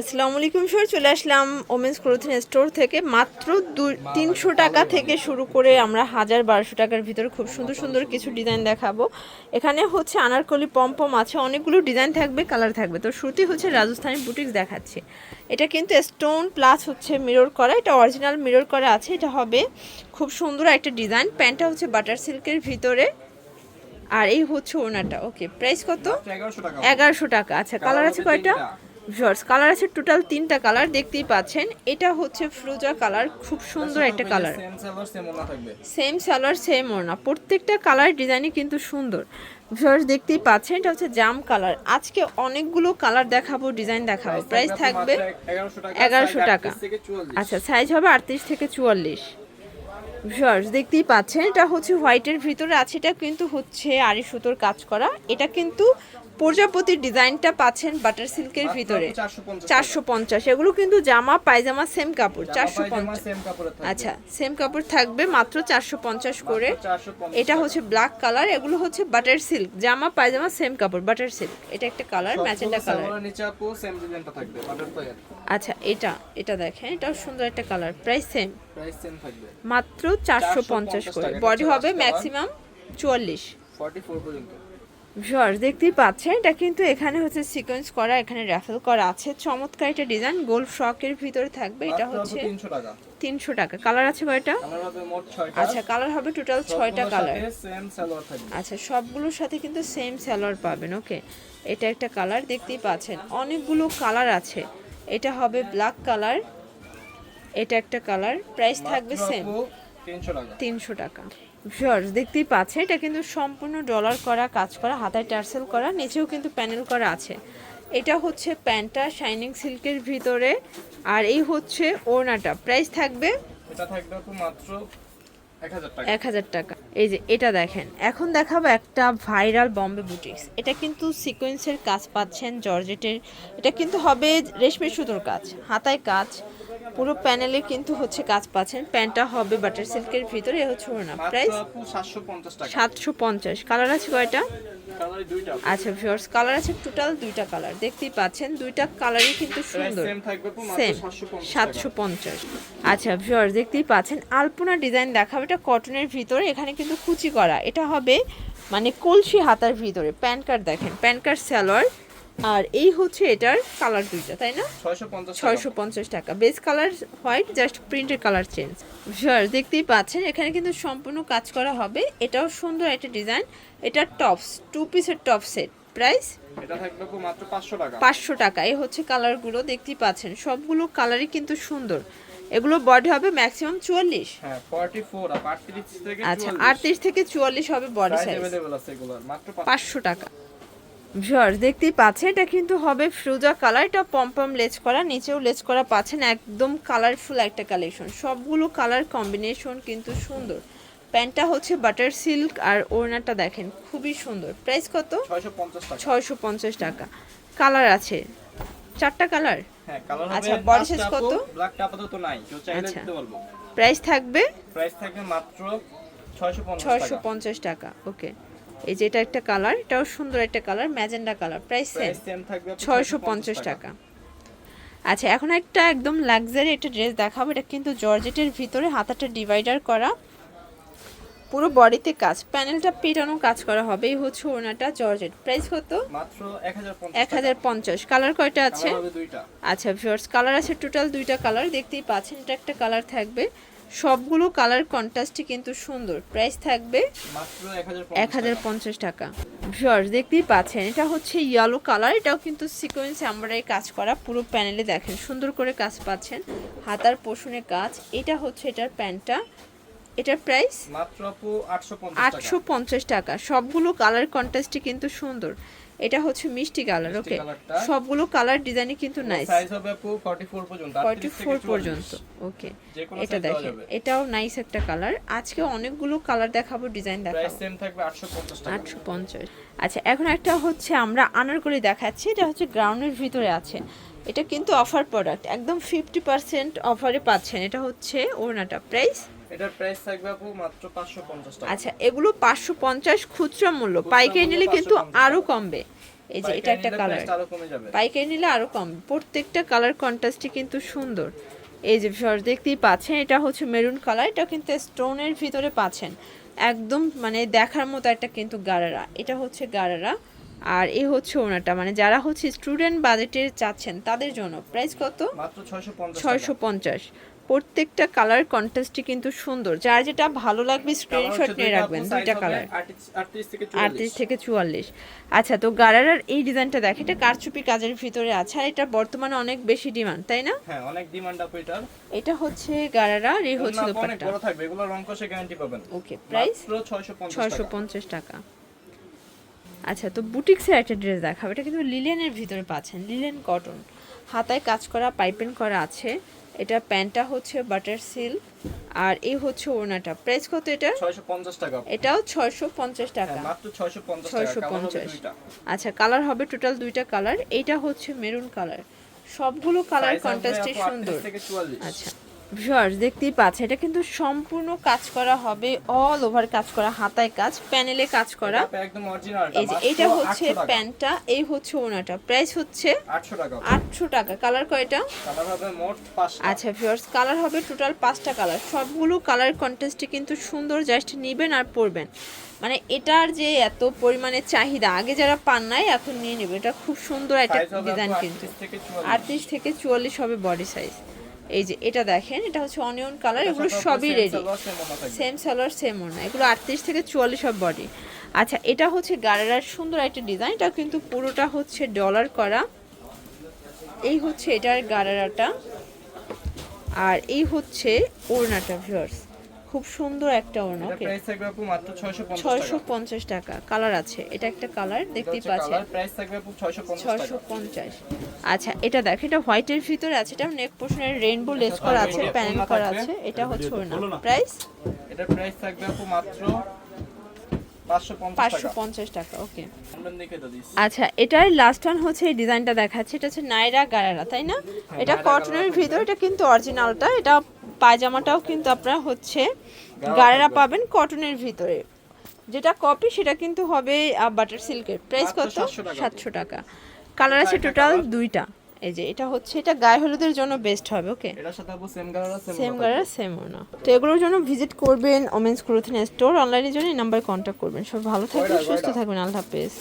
আসসালামু আলাইকুম স্যার চলে আসলাম ওমেন্স ক্লোথিং স্টোর থেকে। মাত্র দু তিনশো টাকা থেকে শুরু করে আমরা হাজার বারোশো টাকার ভিতরে খুব সুন্দর সুন্দর কিছু ডিজাইন দেখাবো। এখানে হচ্ছে আনারকলি পম্পম আছে অনেকগুলো ডিজাইন থাকবে কালার থাকবে। তো শুরুতেই হচ্ছে রাজস্থানি বুটিক্স দেখাচ্ছে। এটা কিন্তু স্টোন প্লাস হচ্ছে মিরর করা এটা অরিজিনাল মিরর করা আছে এটা হবে খুব সুন্দর একটা ডিজাইন প্যান্টটা হচ্ছে বাটার সিল্কের ভিতরে। আর এই হচ্ছে ওনাটা ওকে প্রাইস কত? এগারোশো টাকা। আচ্ছা কালার আছে কয়টা। ভিউয়ার্স কালার আছে টোটাল তিনটা কালার দেখতেই পাচ্ছেন। এটা হচ্ছে ফ্রুজা কালার খুব সুন্দর একটা কালার। সেম সালোয়ার সেম ওড়না প্রত্যেকটা কালার ডিজাইনই কিন্তু সুন্দর। ভিউয়ার্স দেখতেই পাচ্ছেন এটা হচ্ছে জাম কালার। আজকে অনেকগুলো কালার দেখাবো ডিজাইন দেখাবো। প্রাইস থাকবে এগারোশো টাকা 1100 size টাকা। 38 থেকে চুয়াল্লিশ। আচ্ছা সাইজ হবে আটত্রিশ থেকে চুয়াল্লিশ। ভিউয়ার্স দেখতেই পাচ্ছেন এটা হচ্ছে হোয়াইটের ভিতরে আছে এটা কিন্তু হচ্ছে আড়ি সুতোর কাজ করা। এটা কিন্তু প্রজাপতির ডিজাইনটা পাচ্ছেন বাটার সিল্কের ভিতরে। চারশো পঞ্চাশ এগুলো কিন্তু জামা পায়জামা সেম কাপড় চারশো পঞ্চাশ। আচ্ছা সেম কাপড় থাকবে মাত্র চারশো পঞ্চাশ করে। এটা হচ্ছে ব্ল্যাক কালার এগুলো হচ্ছে বাটার সিল্ক জামা পায়জামা সেম কাপড় বাটার সিল্ক এটা একটা কালার ম্যাজেন্ডা কালার আচ্ছা এটা এটা দেখেন এটাও সুন্দর একটা কালার প্রাইস সেম মাত্র চারশো পঞ্চাশ করে। বডি হবে ম্যাক্সিমাম চুয়াল্লিশ। 44 পর্যন্ত। ভিউয়ার্স দেখতেই পাচ্ছেন এটা কিন্তু এখানে হচ্ছে সিকোয়েন্স করা এখানে র্যাফেল করা আছে। চমৎকার এটা ডিজাইন গোল ফ্রকের ভিতরে থাকবে এটা হচ্ছে 300 টাকা। তিনশো টাকা। কালার আছে কয়টা? আমার হবে মোট 6টা আচ্ছা কালার হবে টোটাল ছয়টা কালার সেম সালোয়ার থাকবে। আচ্ছা সবগুলোর সাথে কিন্তু সেম সালোয়ার পাবেন ওকে এটা একটা কালার দেখতেই পাচ্ছেন অনেকগুলো কালার আছে। এটা হবে ব্ল্যাক কালার এটা একটা কালার প্রাইস থাকবে সেম 300 টাকা। তিনশো টাকা। ভিউয়ার্স দেখতেই পাচ্ছেন এটা কিন্তু সম্পূর্ণ ডলার করা কাজ করা হাতায় টার্সেল করা নিচেও কিন্তু প্যানেল করা আছে। এটা হচ্ছে প্যান্টটা শাইনিং সিল্কের ভিতরে আর এই হচ্ছে ওড়নাটা। প্রাইস থাকবে এটা থাকবে আপু মাত্র 1000 টাকা। এক হাজার টাকা। এই যে এটা দেখেন। এখন দেখাবো একটা ভাইরাল বম্বে বুটিক্স এটা কিন্তু সিকোয়েন্সের কাজ পাচ্ছেন জর্জেটের। এটা কিন্তু হবে রেশমি সুতোর কাজ হাতায় কাজ। পুরো প্যানেলে কিন্তু হচ্ছে কাজ পাচ্ছেন। প্যান্টটা হবে বাটার সিল্কের ভিতরে হচ্ছে ওড়না। মাত্র প্রাইস? 750 টাকা। সাতশো পঞ্চাশ। কালার আছে কয়টা? আচ্ছা ভিউয়ার্স কালার আছে টোটাল দুইটা কালার। দেখতেই পাচ্ছেন দুইটা কালারই কিন্তু সুন্দর। সেম থাকবে আপু মাত্র 750 সাতশো পঞ্চাশ আচ্ছা ভিউয়ার্স দেখতেই পাচ্ছেন আলপনা ডিজাইন দেখাবে। এটা কটনের ভিতরে এখানে কিন্তু কুচি করা। এটা হবে মানে কলসি হাতার ভিতরে। প্যান কার্ড দেখেন প্যান কার্ড সালোয়ার আর এই হচ্ছে এটার কালার দুইটা তাই না? ছয়শো পঞ্চাশ টাকা। বেস কালার হোয়াইট জাস্ট প্রিন্টের কালার চেঞ্জ স্যার দেখতেই পাচ্ছেন এখানে কিন্তু সম্পূর্ণ কাজ করা হবে। এটাও সুন্দর একটা ডিজাইন এটা টপস টু পিসের টপ সেট প্রাইস পাঁচশো টাকা। এই হচ্ছে কালারগুলো দেখতেই পাচ্ছেন। সবগুলো কালারই কিন্তু সুন্দর। এগুলো বডি হবে ম্যাক্সিমাম চুয়াল্লিশ। আচ্ছা আটত্রিশ থেকে চুয়াল্লিশ হবে বডি সাইজ পাঁচশো টাকা। ভিউয়ার্স দেখতেই পাচ্ছেন এটা কিন্তু হবে ফ্রুজা কালার। এটা পম্পম লেজ করা নিচেও লেজ করা পাচ্ছেন একদম কালারফুল একটা কালেকশন সবগুলো কালার কম্বিনেশন কিন্তু সুন্দর। প্যান্টটা হচ্ছে বাটার সিল্ক আর ওড়নাটা দেখেন খুবই সুন্দর। প্রাইস কত? 650 টাকা। ছয়শো পঞ্চাশ টাকা। কালার আছে। চারটা কালার হ্যাঁ আচ্ছা, body size কত? ব্ল্যাকটা আপাতত নাই। আচ্ছা। প্রাইস থাকবে? প্রাইস থাকবে মাত্র 650 ছয়শো পঞ্চাশ টাকা ওকে এই যে এটা একটা কালার এটাও সুন্দর একটা colour magenta colour price same ছয়শো পঞ্চাশ টাকা। আচ্ছা এখন একটা একদম লাক্সারি একটা ড্রেস দেখাবো এটা কিন্তু জর্জেটের ভিতরে হাতাটা ডিভাইডার করা। পুরো বডিতে কাজ প্যানেলটা পেটানো কাজ করা হবে এই হচ্ছে ওনাটা জর্জেট। প্রাইস কত? মাত্র 1050 এক হাজার পঞ্চাশ। কালার কয়টা আছে? আচ্ছা ভিউয়ার্স কালার আছে টোটাল দুইটা কালার দেখতেই পাচ্ছেন এটা একটা কালার থাকবে। সবগুলো কালার কন্ট্রাস্টই কিন্তু সুন্দর। প্রাইস থাকবে মাত্র 1050 এক হাজার পঞ্চাশ টাকা। ভিউয়ার্স দেখতেই পাচ্ছেন এটা হচ্ছে ইয়েলো কালার এটাও কিন্তু সিকোয়েন্স এমব্রয়ডারি কাজ করা পুরো প্যানেলে দেখেন সুন্দর করে কাজ পাচ্ছেন। হাতার পোষণে কাজ এটা হচ্ছে এটার প্যান্টটা। এটার প্রাইস মাত্র 850 টাকা। আটশো পঞ্চাশ টাকা। সবগুলো কালার কন্ট্রাস্টই কিন্তু সুন্দর। এটা হচ্ছে মিষ্টি কালার ওকে? সবগুলো কালার ডিজাইনই কিন্তু নাইস সাইজ হবে আপু 44 পর্যন্ত ফর্টি 38 থেকে ফোর 44 পর্যন্ত ওকে। এটা দেখেন এটাও নাইস একটা কালার। আজকে অনেকগুলো কালার দেখাবো ডিজাইন দেখাবো। প্রাইস সেম থাকবে 850 টাকা। আটশো পঞ্চাশ। আচ্ছা এখন একটা হচ্ছে আমরা আনারকলি দেখাচ্ছি এটা হচ্ছে গ্রাউন্ডের ভিতরে আছে। এটা কিন্তু অফার প্রোডাক্ট একদম ফিফটি পার্সেন্ট অফারে পাচ্ছেন। এটা হচ্ছে ওড়নাটা। প্রাইস এটার প্রাইস থাকবে আপু মাত্র 550 টাকা। আচ্ছা এগুলো পাঁচশো পঞ্চাশ খুচরা মূল্য। পাইকারি নিলে কিন্তু 550 আরও কমবে। এই যে এটা একটা কালার আরও পাইকারি নিলে আরও কম। প্রত্যেকটা কালার কন্ট্রাস্টই কিন্তু সুন্দর। এই যে ভিউয়ার্স দেখতেই পাচ্ছেন এটা হচ্ছে মেরুন কালার এটা কিন্তু স্টোনের ভিতরে পাচ্ছেন। একদম মানে দেখার মতো একটা কিন্তু গারারা। এটা হচ্ছে গারারা। আর এই হচ্ছে ওনাটা মানে যারা হচ্ছে স্টুডেন্ট বাজেটের চাচ্ছেন তাদের জন্য। প্রাইস কত? মাত্র ছয়শো পঞ্চাশ প্রত্যেকটা কালার কন্ট্রাস্টই কিন্তু সুন্দর। যার যেটা ভালো লাগবে স্ক্রিনশট নিয়ে রাখবেন দুইটা কালার আটত্রিশ থেকে চুয়াল্লিশ। আচ্ছা তো গারারার এই ডিজাইনটা দেখ এটা কারচুপি কাজের ভিতরে আছে আর এটা বর্তমানে অনেক বেশি ডিমান্ড তাই না? হ্যাঁ অনেক ডিমান্ড আপু এটার। এটা হচ্ছে গারারা আর এই হচ্ছে দোপাট্টা। বড় থাকবে এগুলো রং কষে গ্যারান্টি পাবেন। ওকে প্রাইস মাত্র 650 ছয়শো পঞ্চাশ টাকা। আচ্ছা তো বুটিক্সের একটা ড্রেস দেখাবো। এটা কিন্তু লিলেনের ভিতরে পাচ্ছেন লিলেন কটন। হাতায় কাজ করা পাইপেন করা আছে। এটা প্যান্টটা হচ্ছে বাটার সিল্ক আর এই হচ্ছে ওড়নাটা। প্রাইস কত এটা? 650 টাকা। এটাও ছয়শো পঞ্চাশ টাকা। হ্যাঁ মাত্র 650 টাকা। ছয়শো পঞ্চাশ। দুইটা। আচ্ছা কালার হবে টোটাল দুইটা কালার। এইটা হচ্ছে মেরুন কালার। সবগুলো কালার কন্ট্রাস্টে সুন্দর। আচ্ছা। ভিউয়ার্স দেখতেই পাচ্ছে এটা কিন্তু সম্পূর্ণ কাজ করা হবে অল ওভার কাজ করা হাতায় কাজ প্যানেলে কাজ করা। এটা একদম অরিজিনাল এই যে এটা হচ্ছে প্যান্টটা এই হচ্ছে ওনাটা। প্রাইস হচ্ছে 800 টাকা। আটশো টাকা। কালার কয়টা? কালার হবে মোট 5টা আচ্ছা ভিউয়ার্স কালার হবে টোটাল পাঁচটা কালার সবগুলো কালার কন্টেস্টে কিন্তু সুন্দর জাস্ট নেবেন আর পরবেন। মানে এটার যে এত পরিমাণে চাহিদা আগে যারা পান নাই এখন নিয়ে নেবে এটা খুব সুন্দর একটা ডিজাইন কিন্তু। 38 থেকে 44 আটত্রিশ থেকে চুয়াল্লিশ হবে বডি সাইজ এই যে এটা দেখেন এটা হচ্ছে অনিয়ন কালার এগুলো সবই রেডি। সেম সালোয়ার সেম ওনা এগুলো আটত্রিশ থেকে চুয়াল্লিশ সব বডি আচ্ছা এটা হচ্ছে গারারার সুন্দর একটা ডিজাইন এটা কিন্তু পুরোটা হচ্ছে ডলার করা। এই হচ্ছে এটার গারারাটা। আর এই হচ্ছে ওড়নাটা ভিউয়ার্স খুব সুন্দর একটা ওড়না এটা ওকে? প্রাইস থাকবে আপু মাত্র 650 ছয়শো টাকা। পঞ্চাশ টাকা কালার আছে এটা একটা কালার দেখতেই পাচ্ছেন। কালার প্রাইস থাকবে আপু 650 ছয়শো টাকা। পঞ্চাশ। আচ্ছা এটা দেখ এটা হোয়াইটের ভিতরে আছে এটা নেক পোর্শনের রেইনবো লেস করা আছে প্যানেল করা আছে এটা হচ্ছে ওড়না। প্রাইস এটা প্রাইস থাকবে আপু মাত্র 550 পাঁচশো টাকা। পঞ্চাশ টাকা ওকে। আচ্ছা এটার লাস্ট ওয়ান হচ্ছে এই ডিজাইনটা দেখাচ্ছে এটা হচ্ছে নাইরা গারারা তাই না? এটা কটনের ভিতর এটা কিন্তু অরিজিনালটা এটা পায়জামাটাও কিন্তু আপনারা হচ্ছে গারারা পাবেন কটনের ভিতরে। যেটা কপি সেটা কিন্তু হবে বাটার সিল্কের প্রাইস কত? সাতশো টাকা। কালার আছে টোটাল দুইটা। এই যে এটা হচ্ছে এটা গায়ে হলুদের জন্য বেস্ট হবে ওকে সেম কালার সেম না। তো এগুলোর জন্য ভিজিট করবেন ওমেন্স ক্লোথিং স্টোর অনলাইনের জন্য এই নাম্বারে কন্ট্যাক্ট করবেন। সব ভালো থাকবেন সুস্থ থাকবেন। আল্লাহ হাফেজ।